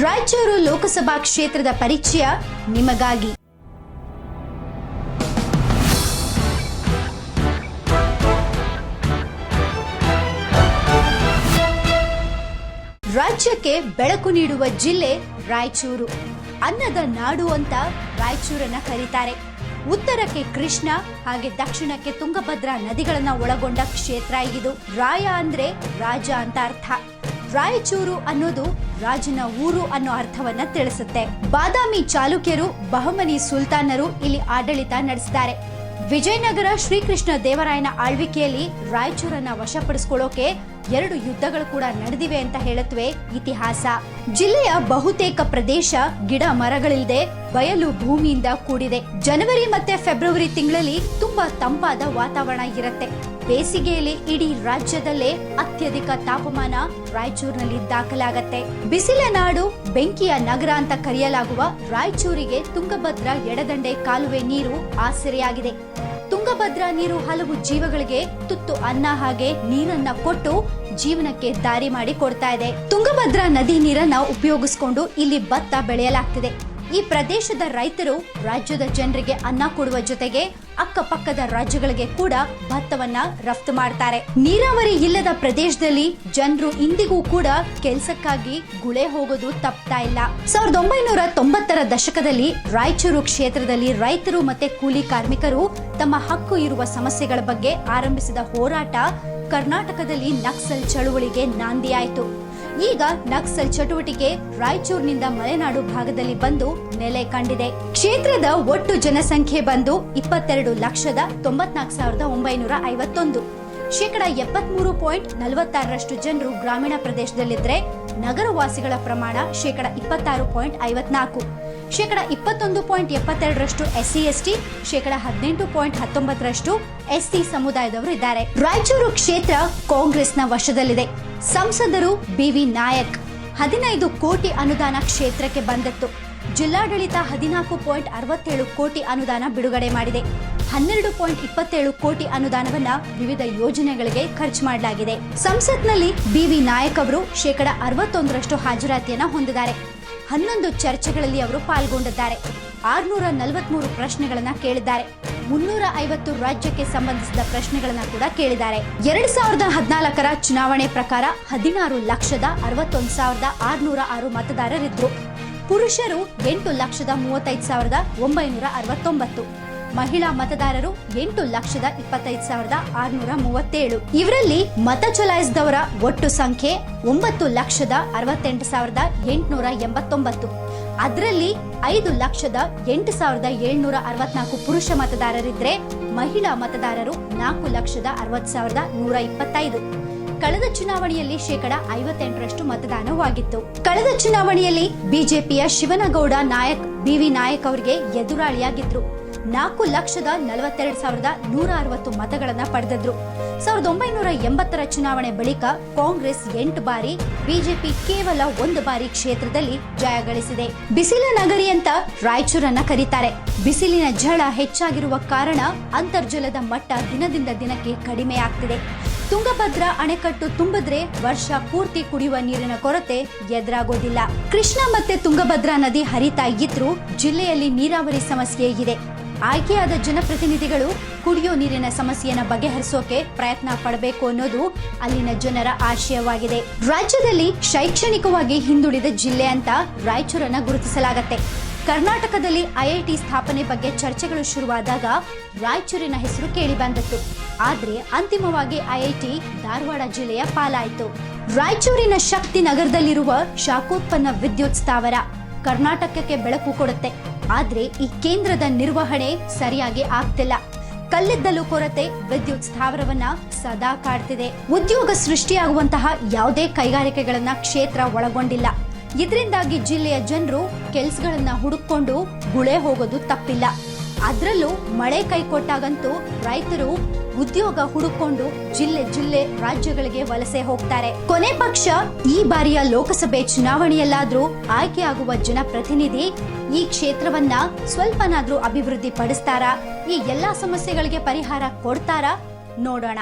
ರಾಯಚೂರು ಲೋಕಸಭಾ ಕ್ಷೇತ್ರದ ಪರಿಚಯ ನಿಮಗಾಗಿ. ರಾಜ್ಯಕ್ಕೆ ಬೆಳಕು ನೀಡುವ ಜಿಲ್ಲೆ ರಾಯಚೂರು. ಅನ್ನದ ನಾಡು ಅಂತ ರಾಯಚೂರನ್ನ ಕರೀತಾರೆ. ಉತ್ತರಕ್ಕೆ ಕೃಷ್ಣ, ಹಾಗೆ ದಕ್ಷಿಣಕ್ಕೆ ತುಂಗಭದ್ರಾ ನದಿಗಳನ್ನ ಒಳಗೊಂಡ ಕ್ಷೇತ್ರ ಇದು. ರಾಯ ಅಂದ್ರೆ ರಾಜ ಅಂತ ಅರ್ಥ. ರಾಯಚೂರು ಅನ್ನೋದು ರಾಜನ ಊರು ಅನ್ನೋ ಅರ್ಥವನ್ನ ತಿಳಿಸುತ್ತೆ. ಬಾದಾಮಿ ಚಾಲುಕ್ಯರು, ಬಹಮನಿ ಸುಲ್ತಾನರು ಇಲ್ಲಿ ಆಡಳಿತ ನಡೆಸಿದ್ದಾರೆ ವಿಜಯನಗರ ಶ್ರೀಕೃಷ್ಣ ದೇವರಾಯನ ಆಳ್ವಿಕೆಯಲ್ಲಿ ರಾಯಚೂರನ್ನ ವಶಪಡಿಸಿಕೊಳ್ಳೋಕೆ ಎರಡು ಯುದ್ಧಗಳು ಕೂಡ ನಡೆದಿವೆ ಅಂತ ಹೇಳುತ್ತವೆ ಇತಿಹಾಸ. ಜಿಲ್ಲೆಯ ಬಹುತೇಕ ಪ್ರದೇಶ ಗಿಡ ಮರಗಳಿಲ್ಲದೆ ಬಯಲು ಭೂಮಿಯಿಂದ ಕೂಡಿದೆ. ಜನವರಿ ಮತ್ತೆ ಫೆಬ್ರವರಿ ತಿಂಗಳಲ್ಲಿ ತುಂಬಾ ತಂಪಾದ ವಾತಾವರಣ ಇರುತ್ತೆ. ಬೇಸಿಗೆಯಲ್ಲಿ ಇಡೀ ರಾಜ್ಯದಲ್ಲೇ ಅತ್ಯಧಿಕ ತಾಪಮಾನ ರಾಯಚೂರಿನಲ್ಲಿ ದಾಖಲಾಗತ್ತೆ. ಬಿಸಿಲ ನಾಡು ಬೆಂಕಿಯ ನಗರ ಅಂತ ಕರೆಯಲಾಗುವ ರಾಯಚೂರಿಗೆ ತುಂಗಭದ್ರಾ ಎಡದಂಡೆ ಕಾಲುವೆ ನೀರು ಆಸರೆಯಾಗಿದೆ. ತುಂಗಭದ್ರಾ ನೀರು ಹಲವು ಜೀವಗಳಿಗೆ ತುತ್ತು ಅನ್ನ ಹಾಗೆ ನೀರನ್ನ ಕೊಟ್ಟು ಜೀವನಕ್ಕೆ ದಾರಿ ಮಾಡಿ ಕೊಡ್ತಾ ಇದೆ. ತುಂಗಭದ್ರಾ ನದಿ ನೀರನ್ನ ಉಪಯೋಗಿಸಿಕೊಂಡು ಇಲ್ಲಿ ಭತ್ತ ಬೆಳೆಯಲಾಗ್ತಿದೆ. ಈ ಪ್ರದೇಶದ ರೈತರು ರಾಜ್ಯದ ಜನರಿಗೆ ಅನ್ನ ಕೊಡುವ ಜೊತೆಗೆ ಅಕ್ಕಪಕ್ಕದ ರಾಜ್ಯಗಳಿಗೆ ಕೂಡ ಭತ್ತವನ್ನ ರಫ್ತು ಮಾಡ್ತಾರೆ. ನೀರಾವರಿ ಇಲ್ಲದ ಪ್ರದೇಶದಲ್ಲಿ ಜನರು ಇಂದಿಗೂ ಕೂಡ ಕೆಲಸಕ್ಕಾಗಿ ಗುಳೆ ಹೋಗೋದು ತಪ್ತಾ ಇಲ್ಲ. ಸಾವಿರದ ಒಂಬೈನೂರ ತೊಂಬತ್ತರ ದಶಕದಲ್ಲಿ ರಾಯಚೂರು ಕ್ಷೇತ್ರದಲ್ಲಿ ರೈತರು ಮತ್ತೆ ಕೂಲಿ ಕಾರ್ಮಿಕರು ತಮ್ಮ ಹಕ್ಕು ಇರುವ ಸಮಸ್ಯೆಗಳ ಬಗ್ಗೆ ಆರಂಭಿಸಿದ ಹೋರಾಟ ಕರ್ನಾಟಕದಲ್ಲಿ ನಕ್ಸಲ್ ಚಳುವಳಿಗೆ ನಾಂದಿಯಾಯಿತು. ಈಗ ನಕ್ಸಲ್ ಚಟುವಟಿಕೆ ರಾಯಚೂರಿನಿಂದ ಮಲೆನಾಡು ಭಾಗದಲ್ಲಿ ಬಂದು ನೆಲೆ ಕಂಡಿದೆ. ಕ್ಷೇತ್ರದ ಒಟ್ಟು ಜನಸಂಖ್ಯೆ ಬಂದು ಇಪ್ಪತ್ತೆರಡು ಲಕ್ಷದ ತೊಂಬತ್ನಾಲ್ಕು ಸಾವಿರದ ಒಂಬೈನೂರ ಐವತ್ತೊಂದು. ಶೇಕಡ ಎಪ್ಪತ್ಮೂರು ಪಾಯಿಂಟ್ ನಲವತ್ತಾರರಷ್ಟು ಜನರು ಗ್ರಾಮೀಣ ಪ್ರದೇಶದಲ್ಲಿದ್ರೆ ನಗರವಾಸಿಗಳ ಪ್ರಮಾಣ ಶೇಕಡ ಇಪ್ಪತ್ತಾರು ಪಾಯಿಂಟ್ ಐವತ್ನಾಲ್ಕು. ಶೇಕಡ ಇಪ್ಪತ್ತೊಂದು ಪಾಯಿಂಟ್ ಎಪ್ಪತ್ತೆರಡರಷ್ಟು ಎಸ್ಸಿ ಎಸ್ಟಿ, ಶೇಕಡ ಹದಿನೆಂಟು ಪಾಯಿಂಟ್ ಹತ್ತೊಂಬತ್ತರಷ್ಟು ಎಸ್ಸಿ ಸಮುದಾಯದವರು ಇದ್ದಾರೆ. ರಾಯಚೂರು ಕ್ಷೇತ್ರ ಕಾಂಗ್ರೆಸ್ನ ವಶದಲ್ಲಿದೆ. ಸಂಸದರು ಬಿವಿ ನಾಯಕ್ ಹದಿನೈದು ಕೋಟಿ ಅನುದಾನ ಕ್ಷೇತ್ರಕ್ಕೆ ಬಂದಿತ್ತು. ಜಿಲ್ಲಾಡಳಿತ ಹದಿನಾಲ್ಕು ಪಾಯಿಂಟ್ ಅರವತ್ತೇಳು ಕೋಟಿ ಅನುದಾನ ಬಿಡುಗಡೆ ಮಾಡಿದೆ. ಹನ್ನೆರಡು ಪಾಯಿಂಟ್ ಇಪ್ಪತ್ತೇಳು ಕೋಟಿ ಅನುದಾನವನ್ನ ವಿವಿಧ ಯೋಜನೆಗಳಿಗೆ ಖರ್ಚು ಮಾಡಲಾಗಿದೆ. ಸಂಸತ್ನಲ್ಲಿ ಬಿವಿ ನಾಯಕ್ ಅವರು ಶೇಕಡ ಅರವತ್ತೊಂದರಷ್ಟು ಹಾಜರಾತಿಯನ್ನ ಹೊಂದಿದ್ದಾರೆ. ಹನ್ನೊಂದು ಚರ್ಚೆಗಳಲ್ಲಿ ಅವರು ಪಾಲ್ಗೊಂಡಿದ್ದಾರೆ. ಆರ್ನೂರ ನಲವತ್ಮೂರು ಪ್ರಶ್ನೆಗಳನ್ನ ಕೇಳಿದ್ದಾರೆ. ಮುನ್ನೂರ ಐವತ್ತು ರಾಜ್ಯಕ್ಕೆ ಸಂಬಂಧಿಸಿದ ಪ್ರಶ್ನೆಗಳನ್ನು ಕೂಡ ಕೇಳಿದ್ದಾರೆ. ಎರಡ್ ಸಾವಿರದ ಹದಿನಾಲ್ಕರ ಚುನಾವಣೆ ಪ್ರಕಾರ ಹದಿನಾರು ಲಕ್ಷದ ಅರವತ್ತೊಂದು ಸಾವಿರದ ಆರುನೂರ ಆರು ಮತದಾರರಿದ್ರು. ಪುರುಷರು ಎಂಟು ಲಕ್ಷದ ಮೂವತ್ತೈದು ಸಾವಿರದ ಒಂಬೈನೂರ ಅರವತ್ತೊಂಬತ್ತು. ಮಹಿಳಾ ಮತದಾರರು ಎಂಟು ಲಕ್ಷದ ಇಪ್ಪತ್ತೈದು ಸಾವಿರದ ಆರ್ನೂರ ಮೂವತ್ತೇಳು. ಇವರಲ್ಲಿ ಮತ ಚಲಾಯಿಸಿದವರ ಒಟ್ಟು ಸಂಖ್ಯೆ ಒಂಬತ್ತು ಲಕ್ಷದ ಅರವತ್ತೆಂಟು ಸಾವಿರದ ಎಂಟುನೂರ ಎಂಬತ್ತೊಂಬತ್ತು. ಅದರಲ್ಲಿ ಐದು ಲಕ್ಷದ ಎಂಟು ಸಾವಿರದ ಏಳ್ನೂರ ಅರವತ್ನಾಲ್ಕು ಪುರುಷ ಮತದಾರರಿದ್ರೆ ಮಹಿಳಾ ಮತದಾರರು ನಾಲ್ಕು ಲಕ್ಷದ ಅರವತ್ತು ಸಾವಿರದ ನೂರ ಇಪ್ಪತ್ತೈದು. ಕಳೆದ ಚುನಾವಣೆಯಲ್ಲಿ ಶೇಕಡ ಐವತ್ತೆಂಟರಷ್ಟು ಮತದಾನವಾಗಿತ್ತು. ಕಳೆದ ಚುನಾವಣೆಯಲ್ಲಿ ಬಿಜೆಪಿಯ ಶಿವನಗೌಡ ನಾಯಕ್ ಬಿವಿ ನಾಯಕ್ ಅವರಿಗೆ ಎದುರಾಳಿಯಾಗಿದ್ರು. ನಾಲ್ಕು ಲಕ್ಷದ ನಲವತ್ತೆರಡು ಸಾವಿರದ ನೂರ ಅರವತ್ತು ಮತಗಳನ್ನು ಪಡೆದಿದ್ರು. ಸಾವಿರದ ಒಂಬೈನೂರ ಎಂಬತ್ತರ ಚುನಾವಣೆ ಬಳಿಕ ಕಾಂಗ್ರೆಸ್ ಎಂಟು ಬಾರಿ, ಬಿಜೆಪಿ ಕೇವಲ ಒಂದು ಬಾರಿ ಕ್ಷೇತ್ರದಲ್ಲಿ ಜಯ ಗಳಿಸಿದೆ. ಬಿಸಿಲ ನಗರಿ ಅಂತ ರಾಯಚೂರನ್ನ ಕರೀತಾರೆ. ಬಿಸಿಲಿನ ಝಳ ಹೆಚ್ಚಾಗಿರುವ ಕಾರಣ ಅಂತರ್ಜಲದ ಮಟ್ಟ ದಿನದಿಂದ ದಿನಕ್ಕೆ ಕಡಿಮೆ ಆಗ್ತಿದೆ ತುಂಗಭದ್ರಾ ಅಣೆಕಟ್ಟು ತುಂಬಿದ್ರೆ ವರ್ಷ ಪೂರ್ತಿ ಕುಡಿಯುವ ನೀರಿನ ಕೊರತೆ ಎದುರಾಗೋದಿಲ್ಲ. ಕೃಷ್ಣ ಮತ್ತೆ ತುಂಗಭದ್ರಾ ನದಿ ಹರಿತಾ ಇದ್ರೂ ಜಿಲ್ಲೆಯಲ್ಲಿ ನೀರಾವರಿ ಸಮಸ್ಯೆ ಇದೆ. ಆಯ್ಕೆಯಾದ ಜನಪ್ರತಿನಿಧಿಗಳು ಕುಡಿಯೋ ನೀರಿನ ಸಮಸ್ಯೆಯನ್ನು ಬಗೆಹರಿಸೋಕೆ ಪ್ರಯತ್ನ ಪಡಬೇಕು ಅನ್ನೋದು ಅಲ್ಲಿನ ಜನರ ಆಶಯವಾಗಿದೆ. ರಾಜ್ಯದಲ್ಲಿ ಶೈಕ್ಷಣಿಕವಾಗಿ ಹಿಂದುಳಿದ ಜಿಲ್ಲೆ ಅಂತ ರಾಯಚೂರನ್ನ ಗುರುತಿಸಲಾಗತ್ತೆ. ಕರ್ನಾಟಕದಲ್ಲಿ ಐಐಟಿ ಸ್ಥಾಪನೆ ಬಗ್ಗೆ ಚರ್ಚೆಗಳು ಶುರುವಾದಾಗ ರಾಯಚೂರಿನ ಹೆಸರು ಕೇಳಿ ಬಂದಿತ್ತು. ಆದ್ರೆ ಅಂತಿಮವಾಗಿ ಐಐಟಿ ಧಾರವಾಡ ಜಿಲ್ಲೆಯ ಪಾಲಾಯಿತು. ರಾಯಚೂರಿನ ಶಕ್ತಿ ನಗರದಲ್ಲಿರುವ ಶಾಖೋತ್ಪನ್ನ ವಿದ್ಯುತ್ ಸ್ಥಾವರ ಕರ್ನಾಟಕಕ್ಕೆ ಬೆಳಕು ಕೊಡುತ್ತೆ. ಆದ್ರೆ ಈ ಕೇಂದ್ರದ ನಿರ್ವಹಣೆ ಸರಿಯಾಗಿ ಆಗ್ತಿಲ್ಲ. ಕಲ್ಲಿದ್ದಲು ಕೊರತೆ ವಿದ್ಯುತ್ ಸ್ಥಾವರವನ್ನ ಸದಾ ಕಾಡ್ತಿದೆ. ಉದ್ಯೋಗ ಸೃಷ್ಟಿಯಾಗುವಂತಹ ಯಾವುದೇ ಕೈಗಾರಿಕೆಗಳನ್ನ ಕ್ಷೇತ್ರ ಒಳಗೊಂಡಿಲ್ಲ. ಇದರಿಂದಾಗಿ ಜಿಲ್ಲೆಯ ಜನರು ಕೆಲ್ಸಗಳನ್ನ ಹುಡುಕೊಂಡು ಗುಳೆ ಹೋಗೋದು ತಪ್ಪಿಲ್ಲ. ಅದರಲ್ಲೂ ಮಳೆ ಕೈ ಕೊಟ್ಟಾಗಂತೂ ರೈತರು ಉದ್ಯೋಗ ಹುಡುಕೊಂಡು ಜಿಲ್ಲೆ ಜಿಲ್ಲೆ ರಾಜ್ಯಗಳಿಗೆ ವಲಸೆ ಹೋಗ್ತಾರೆ. ಕೊನೆ ಪಕ್ಷ ಈ ಬಾರಿಯ ಲೋಕಸಭೆ ಚುನಾವಣೆಯಲ್ಲಾದ್ರೂ ಆಯ್ಕೆಯಾಗುವ ಜನಪ್ರತಿನಿಧಿ ಈ ಕ್ಷೇತ್ರವನ್ನ ಸ್ವಲ್ಪನಾದ್ರೂ ಅಭಿವೃದ್ಧಿ ಪಡಿಸ್ತಾರಾ ಈ ಎಲ್ಲಾ ಸಮಸ್ಯೆಗಳಿಗೆ ಪರಿಹಾರ ಕೊಡ್ತಾರಾ? ನೋಡೋಣ.